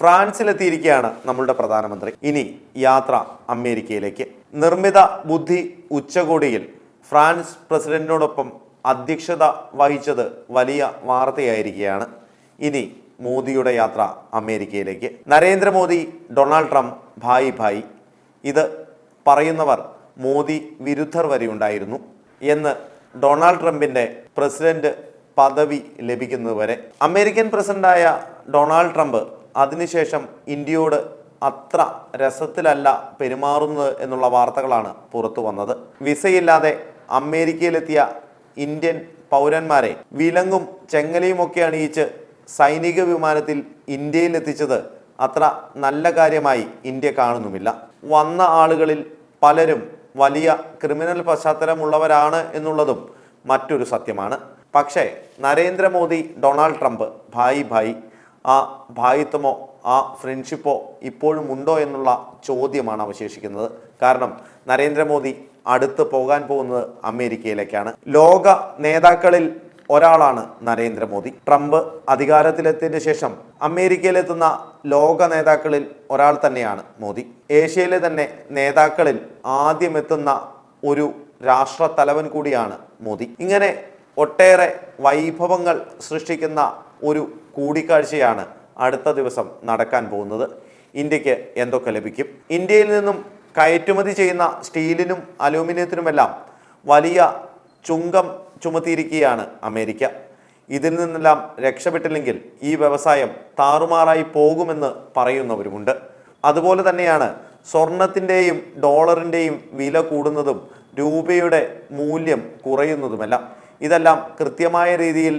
ഫ്രാൻസിലെത്തിയിരിക്കുകയാണ് നമ്മളുടെ പ്രധാനമന്ത്രി. ഇനി യാത്ര അമേരിക്കയിലേക്ക്. നിർമ്മിത ബുദ്ധി ഉച്ചകോടിയിൽ ഫ്രാൻസ് പ്രസിഡന്റിനോടൊപ്പം അധ്യക്ഷത വഹിച്ചത് വലിയ വാർത്തയായിരിക്കുകയാണ്. ഇനി മോദിയുടെ യാത്ര അമേരിക്കയിലേക്ക്. നരേന്ദ്രമോദി ഡൊണാൾഡ് ട്രംപ് ഭായി ഭായി. ഇത് പറയുന്നവർ മോദി വിരുദ്ധർ വരെ ഉണ്ടായിരുന്നു എന്ന് ഡൊണാൾഡ് ട്രംപിന്റെ പ്രസിഡന്റ് പദവി ലഭിക്കുന്നതുവരെ. അമേരിക്കൻ പ്രസിഡന്റായ ഡൊണാൾഡ് ട്രംപ് അതിനുശേഷം ഇന്ത്യയോട് അത്ര രസത്തിലല്ല പെരുമാറുന്നത് എന്നുള്ള വാർത്തകളാണ് പുറത്തു വന്നത്. വിസയില്ലാതെ അമേരിക്കയിലെത്തിയ ഇന്ത്യൻ പൗരന്മാരെ വിലങ്ങും ചെങ്ങലയുമൊക്കെ അണിയിച്ച് സൈനിക വിമാനത്തിൽ ഇന്ത്യയിൽ എത്തിച്ചത് അത്ര നല്ല കാര്യമായി ഇന്ത്യ കാണുന്നുമില്ല. വന്ന ആളുകളിൽ പലരും വലിയ ക്രിമിനൽ പശ്ചാത്തലമുള്ളവരാണ് എന്നുള്ളതും മറ്റൊരു സത്യമാണ്. പക്ഷേ നരേന്ദ്രമോദി ഡൊണാൾഡ് ട്രംപ് ഭായി ഭായി ആ ഭായിത്വമോ ആ ഫ്രണ്ട്ഷിപ്പോ ഇപ്പോഴും ഉണ്ടോ എന്നുള്ള ചോദ്യമാണ് അവശേഷിക്കുന്നത്. കാരണം നരേന്ദ്രമോദി അടുത്ത് പോകാൻ പോകുന്നത് അമേരിക്കയിലേക്കാണ്. ലോക നേതാക്കളിൽ ഒരാളാണ് നരേന്ദ്രമോദി. ട്രംപ് അധികാരത്തിലെത്തിയതിന് ശേഷം അമേരിക്കയിലെത്തുന്ന ലോക നേതാക്കളിൽ ഒരാൾ തന്നെയാണ് മോദി. ഏഷ്യയിലെ തന്നെ നേതാക്കളിൽ ആദ്യമെത്തുന്ന ഒരു രാഷ്ട്ര തലവൻ കൂടിയാണ് മോദി. ഇങ്ങനെ ഒട്ടേറെ വൈഭവങ്ങൾ സൃഷ്ടിക്കുന്ന ഒരു കൂടിക്കാഴ്ചയാണ് അടുത്ത ദിവസം നടക്കാൻ പോകുന്നത്. ഇന്ത്യയ്ക്ക് എന്തൊക്കെ ലഭിക്കും? ഇന്ത്യയിൽ നിന്നും കയറ്റുമതി ചെയ്യുന്ന സ്റ്റീലിനും അലൂമിനിയത്തിനുമെല്ലാം വലിയ ചുങ്കം ചുമത്തിയിരിക്കുകയാണ് അമേരിക്ക. ഇതിൽ നിന്നെല്ലാം രക്ഷപ്പെട്ടില്ലെങ്കിൽ ഈ വ്യവസായം താറുമാറായി പോകുമെന്ന് പറയുന്നവരുമുണ്ട്. അതുപോലെ തന്നെയാണ് സ്വർണത്തിന്റെയും ഡോളറിന്റെയും വില കൂടുന്നതും രൂപയുടെ മൂല്യം കുറയുന്നതുമെല്ലാം. ഇതെല്ലാം കൃത്യമായ രീതിയിൽ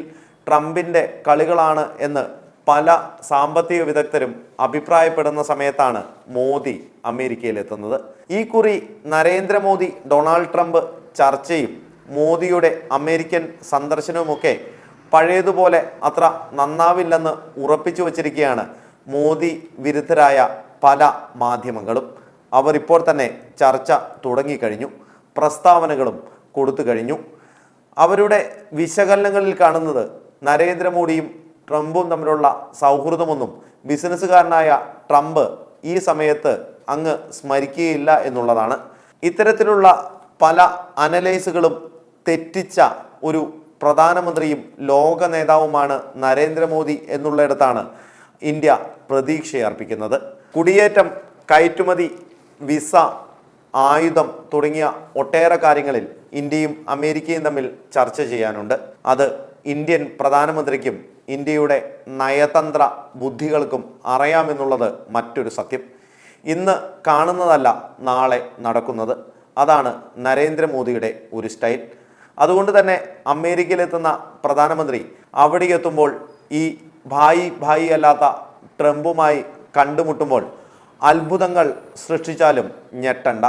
ട്രംപിന്റെ കളികളാണ് എന്ന് പല സാമ്പത്തിക വിദഗ്ധരും അഭിപ്രായപ്പെടുന്ന സമയത്താണ് മോദി അമേരിക്കയിലെത്തുന്നത്. ഈ കുറി നരേന്ദ്രമോദി ഡൊണാൾഡ് ട്രംപ് ചർച്ചയും മോദിയുടെ അമേരിക്കൻ സന്ദർശനവുമൊക്കെ പഴയതുപോലെ അത്ര നന്നാവില്ലെന്ന് ഉറപ്പിച്ചു വച്ചിരിക്കുകയാണ് മോദി വിരുദ്ധരായ പല മാധ്യമങ്ങളും. അവർ ഇപ്പോൾ തന്നെ ചർച്ച തുടങ്ങിക്കഴിഞ്ഞു. പ്രസ്താവനകളും കൊടുത്തു കഴിഞ്ഞു. അവരുടെ വിശകലനങ്ങളിൽ കാണുന്നത് നരേന്ദ്രമോദിയും ട്രംപും തമ്മിലുള്ള സൗഹൃദമൊന്നും ബിസിനസ്സുകാരനായ ട്രംപ് ഈ സമയത്ത് അങ്ങ് സ്മരിക്കുകയില്ല എന്നുള്ളതാണ്. ഇത്തരത്തിലുള്ള പല അനലൈസുകളും തെറ്റിച്ച ഒരു പ്രധാനമന്ത്രിയും ലോക നേതാവുമാണ് നരേന്ദ്രമോദി എന്നുള്ളിടത്താണ് ഇന്ത്യ പ്രതീക്ഷയർപ്പിക്കുന്നത്. കുടിയേറ്റം കയറ്റുമതി വിസ ആയുധം തുടങ്ങിയ ഒട്ടേറെ കാര്യങ്ങളിൽ ഇന്ത്യയും അമേരിക്കയും തമ്മിൽ ചർച്ച ചെയ്യാനുണ്ട്. അത് ഇന്ത്യൻ പ്രധാനമന്ത്രിക്കും ഇന്ത്യയുടെ നയതന്ത്ര ബുദ്ധികൾക്കും അറിയാമെന്നുള്ളത് മറ്റൊരു സത്യം. ഇന്ന് കാണുന്നതല്ല നാളെ നടക്കുന്നത്. അതാണ് നരേന്ദ്രമോദിയുടെ ഒരു സ്റ്റൈൽ. അതുകൊണ്ട് തന്നെ അമേരിക്കയിലെത്തുന്ന പ്രധാനമന്ത്രി അവിടെ എത്തുമ്പോൾ ഈ ഭായി ഭായി അല്ലാത്ത ട്രംപുമായി കണ്ടുമുട്ടുമ്പോൾ അത്ഭുതങ്ങൾ സൃഷ്ടിച്ചാലും ഞെട്ടണ്ട.